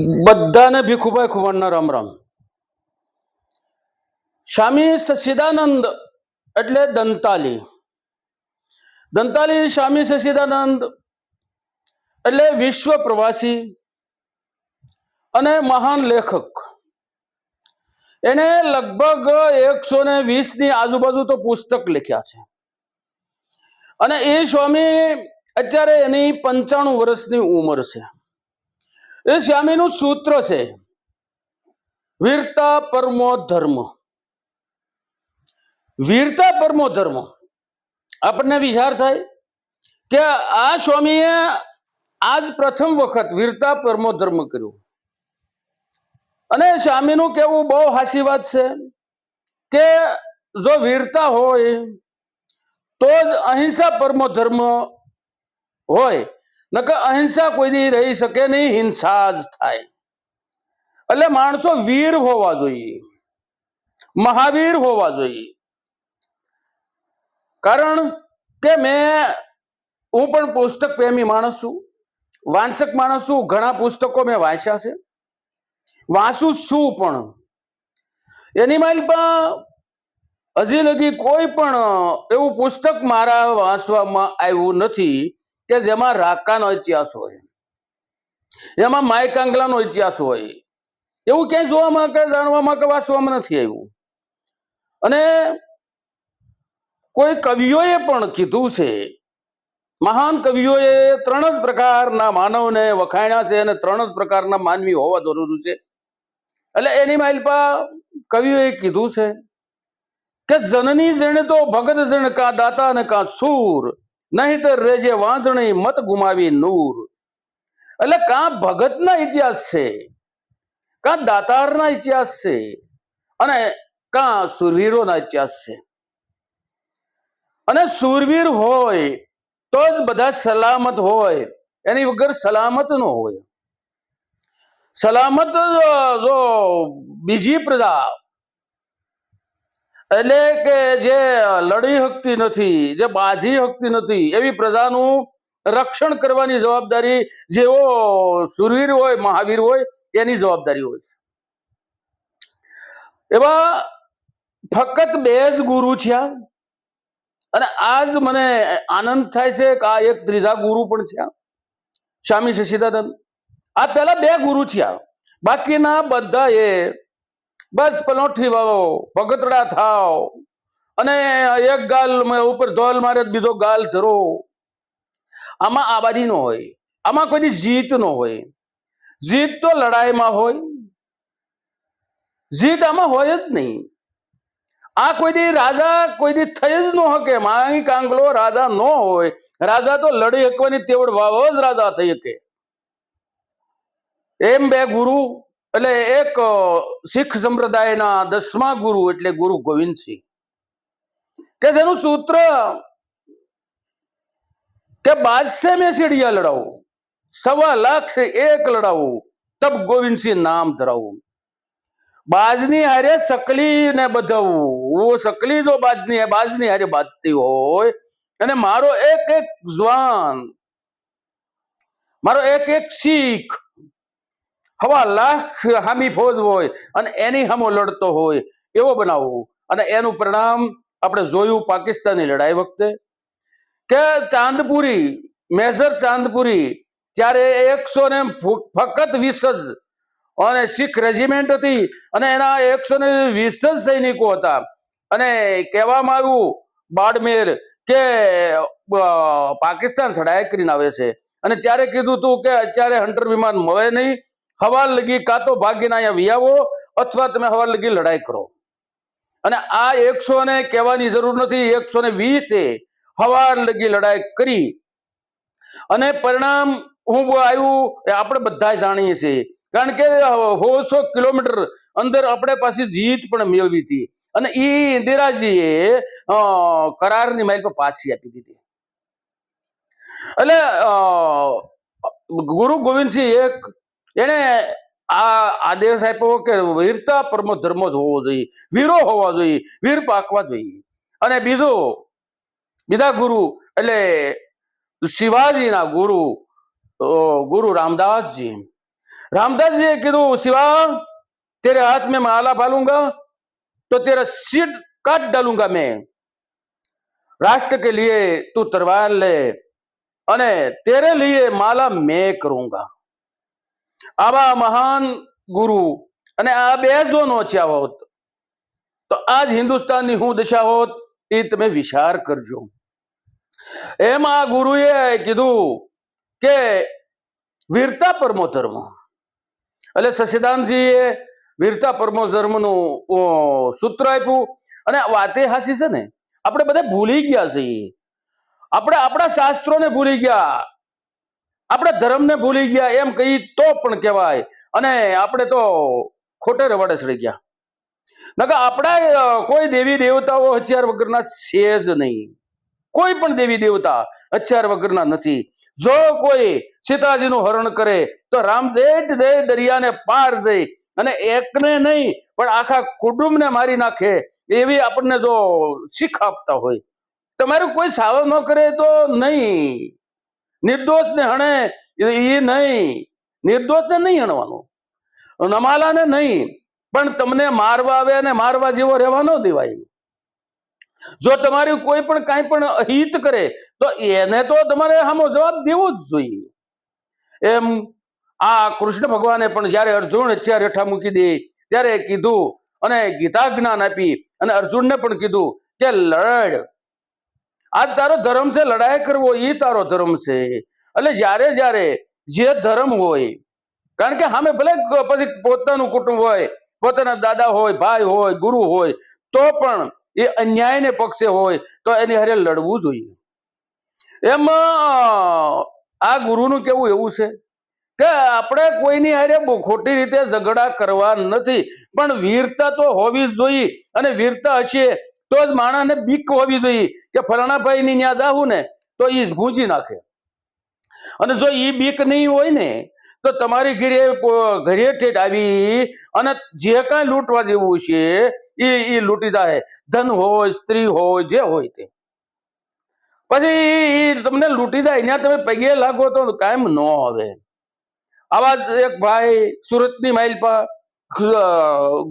બધાને ભીખુભાઈ ખુમાણના રામ રામ. સ્વામી સચિદાનંદ એટલે દંતાલી. દંતાલી સ્વામી સચિદાનંદ એટલે વિશ્વ પ્રવાસી અને મહાન લેખક. એને લગભગ એકસો ને વીસની આજુબાજુ તો પુસ્તક લખ્યા છે. અને એ સ્વામી અત્યારે એની પંચાણું વર્ષની ઉંમર છે. એ સ્વામીનું સૂત્ર છે. વીરતા પરમો ધર્મ. વીરતા પરમો ધર્મ. આપણને વિચાર થાય કે આ સ્વામીએ આજ પ્રથમ વખત વીરતા પરમો ધર્મ કર્યું. અને સ્વામીનું કેવું બહુ હાસી વાત છે કે જો વીરતા હોય તો જ અહિંસા પરમો ધર્મ હોય. નકર અહિંસા કોઈની રહી શકે નહીં, હિંસા જ થાય. એટલે માણસો વીર હોવા જોઈએ. મહાવીર હોવા જોઈએ. કારણ કે મેં, હું પણ પુસ્તક પ્રેમી માણસ છું. વાંચક માણસ છું. ઘણા પુસ્તકો મેં વાંચ્યા છે. વાંચું છું પણ. એની માલમાં હજી લગી કોઈ પણ એવું પુસ્તક મારા વાંચવામાં આવ્યું નથી. કે જેમાં રાકાનો ઇતિહાસ હોય. એમાં માયકાંગલાનો ઇતિહાસ હોય. એવું ક્યાંય જોવામાં કે જાણવામાં કે વાંચવામાં નથી આવ્યું. અને કોઈ કવિઓએ પણ કીધું છે, મહાન કવિઓએ ત્રણ જ પ્રકારના માનવને વખાણ્યા છે અને ત્રણ જ પ્રકારના માનવી હોવા જરૂરી છે. એટલે એની માઇલપા કવિઓએ કીધું છે કે જનની જણ તો ભગત જણ કા દાતા ને કા સૂર નહીં તો રેજે વાંધણી મત ગુમાવી નૂર. એટલે કા ભગતના ઇતિહાસ છે, કા દાતારના ઇતિહાસ છે, અને કા સુરવીરોના ઇતિહાસ છે. અને સુરવીર હોય તો જ બધા સલામત હોય, એની વગર સલામત ન હોય. સલામત જો બીજી પ્રજા એટલે કે જે લડી શકતી નથી, જે બાજી શકતી નથી, એવી પ્રજાનું રક્ષણ કરવાની જવાબદારી જેવો સુરવીર હોય, મહાવીર હોય, એની જવાબદારી હોય છે. એવા ફક્ત બે જ ગુરુ છે. અને આજ મને આનંદ થાય છે કે આ એક ત્રીજા ગુરુ પણ છે. સ્વામી શશિદાનંદ. આ પેલા બે ગુરુ છે. બાકીના બધા એ બસ પલોઠી વાવો ભગતડા થાવ. અને એક ગાલ ઉપર ધોલ મારે, બીજો ગાલ ધરો. આમાં આબાદી નો હોય, આમાં કોઈની જીત નો હોય. જીત તો લડાઈમાં હોય. જીત આમાં હોય જ નહીં. આ કોઈની રાજા કોઈની થઈ જ ન હકે માંગી કાંગલો રાજા ન હોય. રાજા તો લડી શકવાની તેવડ વાવ જ રાજા થઈ શકે એમ બે ગુરુ એટલે એક શીખ સંપ્રદાયના દસમા ગુરુ એટલે ગુરુ ગોવિંદસિંહ કે જેનું સૂત્ર કે બાદશે મેં લડાવું, સવા લાખ એક લડાવું, તબ ગોવિંદસિંહ નામ ધરાવું. બાજની હારે સકલી ને બધાવું સકલી જો બાજની બાજની હારે બાજતી હોય, અને મારો એક એક જ્વાન, મારો એક એક શીખ હવા લાખ હામી ફોજ હોય અને એની હામો લડતો હોય એવો બનાવવું. અને એનું પરિણામ આપણે જોયું પાકિસ્તાનની લડાઈ વખતે કે ચાંદપુરી, મેજર ચાંદપુરી ત્યારે એકસો ને ફક્ત વીસ જ અને શીખ રેજિમેન્ટ હતી અને એના એકસો ને વીસ જ સૈનિકો હતા. અને કહેવામાં આવ્યું બાડમેર કે પાકિસ્તાન સડાય કરીને આવે છે. અને ત્યારે કીધું હતું કે અત્યારે હન્ટર વિમાન મળે નહીં હવાલ લગી કાં તો ભાગીને અહીંયા વિયાવો અથવા તમે હવાલ લગી લડાઈ કરો. અને આ એકસો ને કહેવાની જરૂર નથી એકસો ને વીસે હવાર લગી લડાઈ કરી. અને પરિણામ હું આવ્યું આપણે બધા જાણીએ છીએ. કારણ કે હોસો કિલોમીટર અંદર આપણે પાછી જીત પણ મેળવી હતી. અને એ ઇન્દિરાજીએ કરારની માઇલ પર પાછી આપી દીધી. એટલે ગુરુ ગોવિંદસિંહ એક એને આ આદેશ આપ્યો કે વીરતા પરમો ધર્મ જ હોવો જોઈએ, વીરો હોવા જોઈએ, વીર પાકવા જોઈએ. અને બીજો, બીજા ગુરુ એટલે શિવાજીના ગુરુ ગુરુ રામદાસજી. રામદાસજીએ કીધું, શિવા, તેરે હાથ મેં માલા પાલુંગા તો તેરા સીટ काट डालूंगा मैं राष्ट्र के लिए तू तलवार ले अने तेरे लिए माला मैं करूंगा આવા મહાન ગુરુ અને આ બે જો નોચ્યા હોત તો આજ હિન્દુસ્તાનની હું દશા હોત એ તમે વિચાર કરજો. એમ આ ગુરુએ કીધું કે વીરતા પરમો ધર્મ. એટલે સચ્ચિદાનજીએ વીરતા પરમો ધર્મનું સૂત્ર આપ્યું. અને વાતે હાસી છે ને, આપણે બધા ભૂલી ગયા છીએ. આપણે આપણા શાસ્ત્રોને ભૂલી ગયા. આપણા ધર્મને ભૂલી ગયા એમ કહી તો પણ કહેવાય. અને આપણે તો ખોટે રવાડે સડી ગયા. નકા આપણા કોઈ દેવી દેવતાઓ હથિયાર વગરના છે જ નહીં. કોઈ પણ દેવી દેવતા હથિયાર વગરના નથી. જો કોઈ સીતાજીનું હરણ કરે, તો રામ જેઠ દે દરિયાને પાર જઈ અને એકને નહીં, પણ આખા કુટુંબને મારી નાખે એવી આપણને જો શીખ આપતા હોય. તમારું કોઈ સાવ ન કરે તો નહીં. નિર્દોષને હણે એ નહીં. નિર્દોષને નહીં હણવાનું. નમાલાને નહીં. પણ તમને મારવા આવે અને મારવા જેવો રહેવા ન દેવાય. જો તમારી કોઈ પણ કાંઈ પણ અહિત કરે, તો એને તો તમારે સામો જવાબ દેવો જ જોઈએ. એમ આ કૃષ્ણ ભગવાને પણ જ્યારે અર્જુન અત્યારે હેઠા મૂકી દે, ત્યારે કીધું અને ગીતા જ્ઞાન આપી અને અર્જુનને પણ કીધું કે લડ આ તારો ધર્મ છે, લડાઈ કરવો એ તારો ધર્મ છે. એટલે જ્યારે જ્યારે જે ધર્મ હોય, કારણ કે સામે ભલે પછી પોતાનું કુટુંબ હોય, પોતાના દાદા હોય, ભાઈ હોય, ગુરુ હોય, તો પણ એ અન્યાયને પક્ષે હોય, તો એની હારે લડવું જોઈએ. એમ આ ગુરુનું કેવું એવું છે કે આપણે કોઈની હારે ખોટી રીતે ઝઘડા કરવા નથી, પણ વીરતા તો હોવી જ જોઈએ અને વીરતા હશે તો જ માણસને બીક હોવી જોઈએ કે ફલાણા ભાઈ ની ન્યા જાવું ને, તો એ ગુંજી નાખે. અને જો એ બીક નહીં હોય ને, તો તમારી ઘરે ઘરે ઠેઠ આવી અને જે કાંઈ લૂંટવા જેવું છે એ એ લૂંટી જાય ધન હોય, સ્ત્રી હોય, જે હોય તે. પછી એ તમને લૂંટી જાય ત્યાં તમે પગે લાગો તો કાયમ ન આવે આવા એક ભાઈ સુરતની માઇલ પર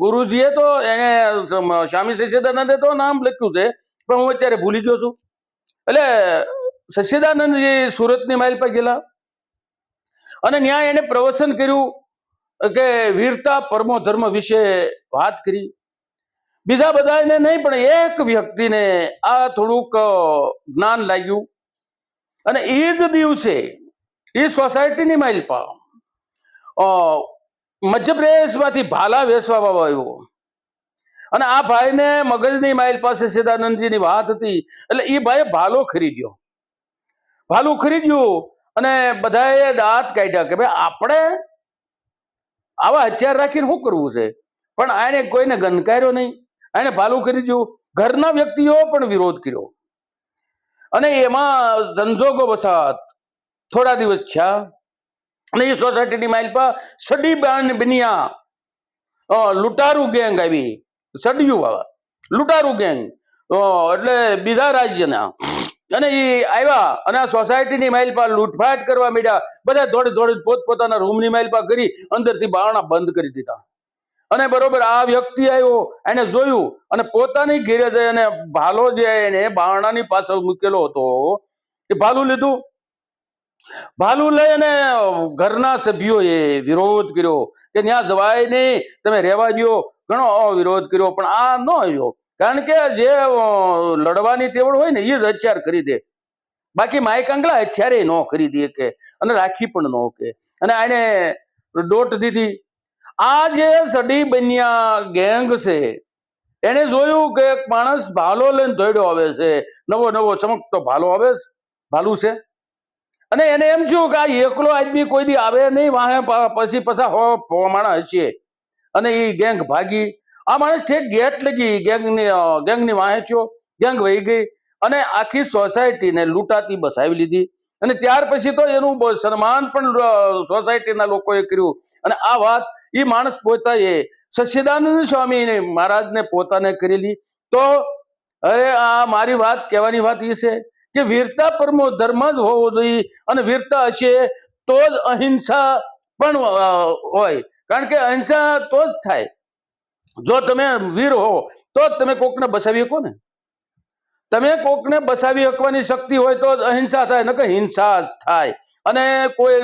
ગુરુજીએ તો એને સ્વામી સચ્ચિદાનંદે તો નામ લખ્યું છે, પણ હું અત્યારે ભૂલી ગયો છું. એટલે સચ્ચિદાનંદજી સુરતની માઇલ પર ગયેલા. અને ત્યાં એને પ્રવચન કર્યું કે વીરતા પરમો ધર્મ વિશે વાત કરી. બીજા બધાને નહીં, પણ એક વ્યક્તિને આ થોડુંક જ્ઞાન લાગ્યું. અને એ જ દિવસે એ સોસાયટીની માઇલ પર મધ્યપ્રદેશમાંથી ભાલા વેચવા આવ્યો. અને આ ભાઈને મગજની માઇલ પાસે સિદ્ધાનંદજીની વાત હતી. એટલે એ ભાઈએ ભાલો ખરીદ્યો. ભાલું ખરીદ્યું અને બધાએ દાંત કાઢ્યા કે ભાઈ આપણે આવા હથિયાર રાખીને શું કરવું છે? પણ આને કોઈને ગનકાર્યો નહીં. એને ભાલું ખરીદ્યું. ઘરના વ્યક્તિઓ પણ વિરોધ કર્યો. અને એમાં ધંધોગો વસાત થોડા દિવસ થયા. અને એ સોસાયટીની માઇલ પર સડી બાન બનિયા. અ, ગેંગ આવી. સડિયું આવા લૂંટારૂ ગેંગ. એટલે બીજા રાજ્યના. અને એ આવ્યા અને આ સોસાયટીની માઇલ પર લૂંટફાટ કરવા માંડ્યા. બધા દોડી દોડી પોતપોતાના રૂમની માઇલ પર કરી અંદરથી બારણા બંધ કરી દીધા. અને બરોબર આ વ્યક્તિ આવ્યો એને જોયું અને પોતાની ઘેરે જઈ અને ભાલો જે એને બારણાની પાછળ મૂકેલો હતો. એ ભાલું લીધું. ભાલું લઈ અને ઘરના સભ્યોએ વિરોધ કર્યો કે ત્યાં જવાય નહીં, તમે રહેવા દો ઘણો વિરોધ કર્યો, પણ આ ન આવ્યો. કારણ કે જે લડવાની તેવડ હોય ને એ જ હથિયાર કરી દે. બાકી માય કાંગલા હથિયારે ન ખરીદી કે, અને રાખી પણ ન કે. અને આને દોટ દીધી. આ જે સડી બન્યા ગેંગ છે, એને જોયું કે એક માણસ ભાલો લઈને દોડ્યો આવે છે. નવો નવો ચમકતો ભાલો આવે છે. ભાલું છે. અને એને એમ થયું કે આ એકલો આદમી કોઈ દી આવે નહીં, વાહે પછી પછા હો માણસ હશે. અને એ ગેંગ ભાગી. આ માણસ ઠેક ગેટ લગી, ગેંગની ગેંગની વાહે થયો, ગેંગ વહી ગઈ. અને આખી સોસાયટીને લૂંટાતી બસાવી લીધી. અને ત્યાર પછી તો એનું સન્માન પણ સોસાયટીના લોકોએ કર્યું. અને આ વાત એ માણસ પોતાએ સચ્ચિદાનંદ સ્વામી મહારાજને પોતાને કરેલી. તો, અરે આ મારી વાત, કહેવાની વાત એ છે. કે વીરતા પરમો ધર્મ જ હોવો જોઈએ અને વીરતા હશે તો જ અહિંસા પણ હોય. કારણ કે અહિંસા તો જ થાય. જો તમે વીર હો, તો જ તમે કોકને બસાવી શકો ને. તમે કોકને બસાવી શકવાની શક્તિ હોય તો જ અહિંસા થાય, નકર હિંસા થાય. અને કોઈ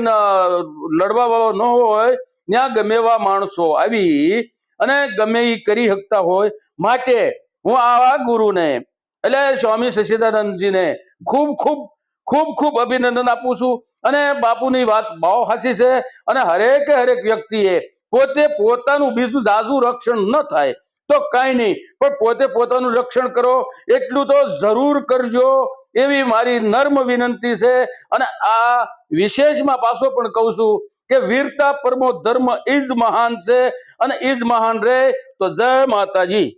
લડવા ન હોય ત્યાં ગમે એવા માણસો આવી અને ગમે એ કરી શકતા હોય. માટે હું આવા ગુરુને, એટલે સ્વામી સચિદાનંદજીને ખૂબ ખૂબ ખૂબ ખૂબ અભિનંદન આપું છું. અને બાપુની વાત બહુ હાસી છે અને હરેકે હરેક વ્યક્તિએ પોતે પોતાનું બીજું જાજુ રક્ષણ ન થાય તો કાંઈ નહીં. પણ પોતે પોતાનું રક્ષણ કરો, એટલું તો જરૂર કરજો. એવી મારી નર્મ વિનંતી છે અને આ વિશેષમાં પાછો પણ કહું છું કે વીરતા પરમો ધર્મ ઈજ મહાન છે અને ઈજ મહાન રહે તો જય માતાજી.